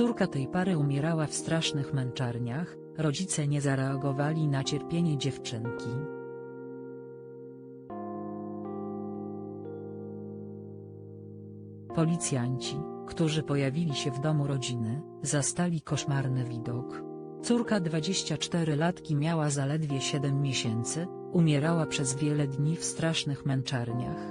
Córka tej pary umierała w strasznych męczarniach, rodzice nie zareagowali na cierpienie dziewczynki. Policjanci, którzy pojawili się w domu rodziny, zastali koszmarny widok. Córka 24-latki miała zaledwie 7 miesięcy, umierała przez wiele dni w strasznych męczarniach.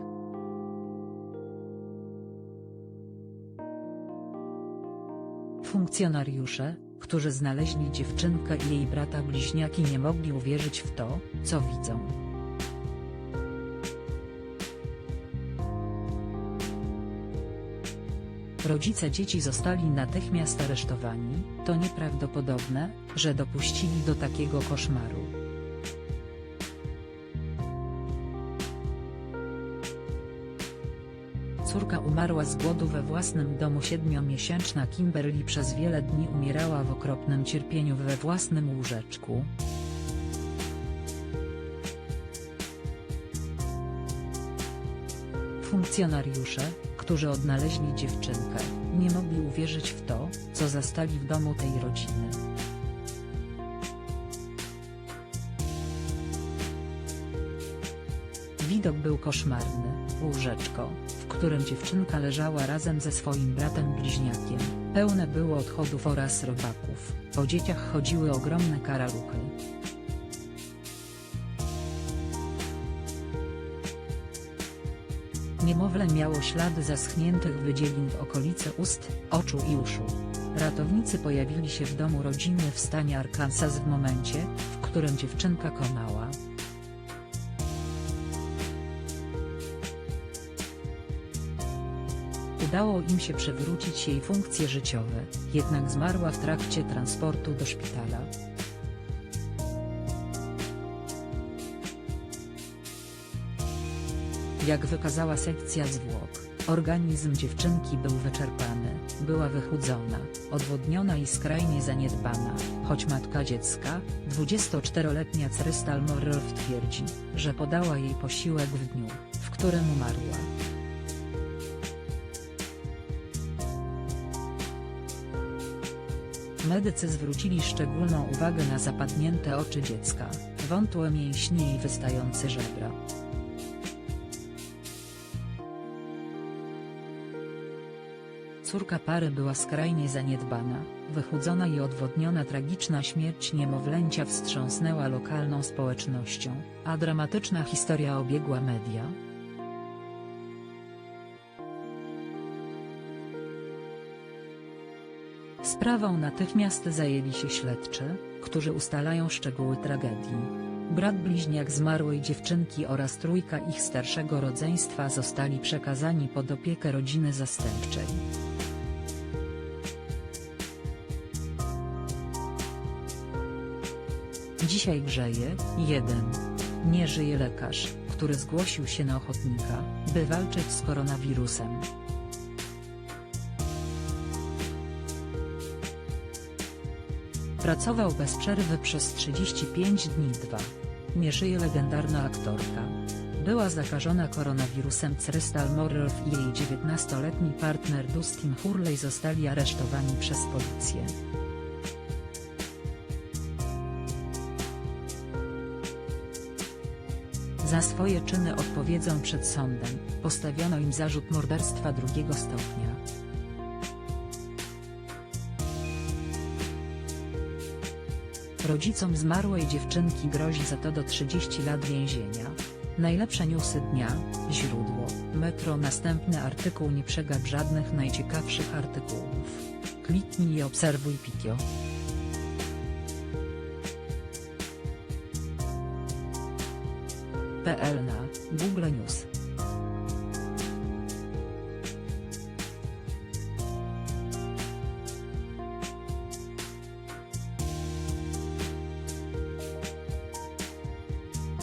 Funkcjonariusze, którzy znaleźli dziewczynkę i jej brata bliźniaki nie mogli uwierzyć w to, co widzą. Rodzice dzieci zostali natychmiast aresztowani, to nieprawdopodobne, że dopuścili do takiego koszmaru. Córka umarła z głodu we własnym domu siedmiomiesięczna Kimberly przez wiele dni umierała w okropnym cierpieniu we własnym łóżeczku. Funkcjonariusze, którzy odnaleźli dziewczynkę, nie mogli uwierzyć w to, co zastali w domu tej rodziny. Widok był koszmarny, łóżeczko, którym dziewczynka leżała razem ze swoim bratem bliźniakiem, pełne było odchodów oraz robaków, po dzieciach chodziły ogromne karaluchy. Niemowlę miało ślady zaschniętych wydzielin w okolicy ust, oczu i uszu. Ratownicy pojawili się w domu rodziny w stanie Arkansas w momencie, w którym dziewczynka konała. Udało im się przywrócić jej funkcje życiowe, jednak zmarła w trakcie transportu do szpitala. Jak wykazała sekcja zwłok, organizm dziewczynki był wyczerpany, była wychudzona, odwodniona i skrajnie zaniedbana, choć matka dziecka, 24-letnia Crystal Morrow twierdzi, że podała jej posiłek w dniu, w którym umarła. Medycy zwrócili szczególną uwagę na zapadnięte oczy dziecka, wątłe mięśnie i wystające żebra. Córka pary była skrajnie zaniedbana, wychudzona i odwodniona tragiczna śmierć niemowlęcia wstrząsnęła lokalną społecznością, a dramatyczna historia obiegła media. Sprawą natychmiast zajęli się śledczy, którzy ustalają szczegóły tragedii. Brat bliźniak zmarłej dziewczynki oraz trójka ich starszego rodzeństwa zostali przekazani pod opiekę rodziny zastępczej. Dzisiaj grzeje, 1. Nie żyje lekarz, który zgłosił się na ochotnika, by walczyć z koronawirusem. Pracował bez przerwy przez 35 dni 2. Nie żyje legendarna aktorka. Była zakażona koronawirusem Crystal Morrow i jej 19-letni partner Dustin Hurley zostali aresztowani przez policję. Za swoje czyny odpowiedzą przed sądem, postawiono im zarzut morderstwa drugiego stopnia. Rodzicom zmarłej dziewczynki grozi za to do 30 lat więzienia. Najlepsze newsy dnia, źródło, Metro Następny artykuł nie przegap żadnych najciekawszych artykułów. Kliknij i obserwuj Pikio. PL na Google News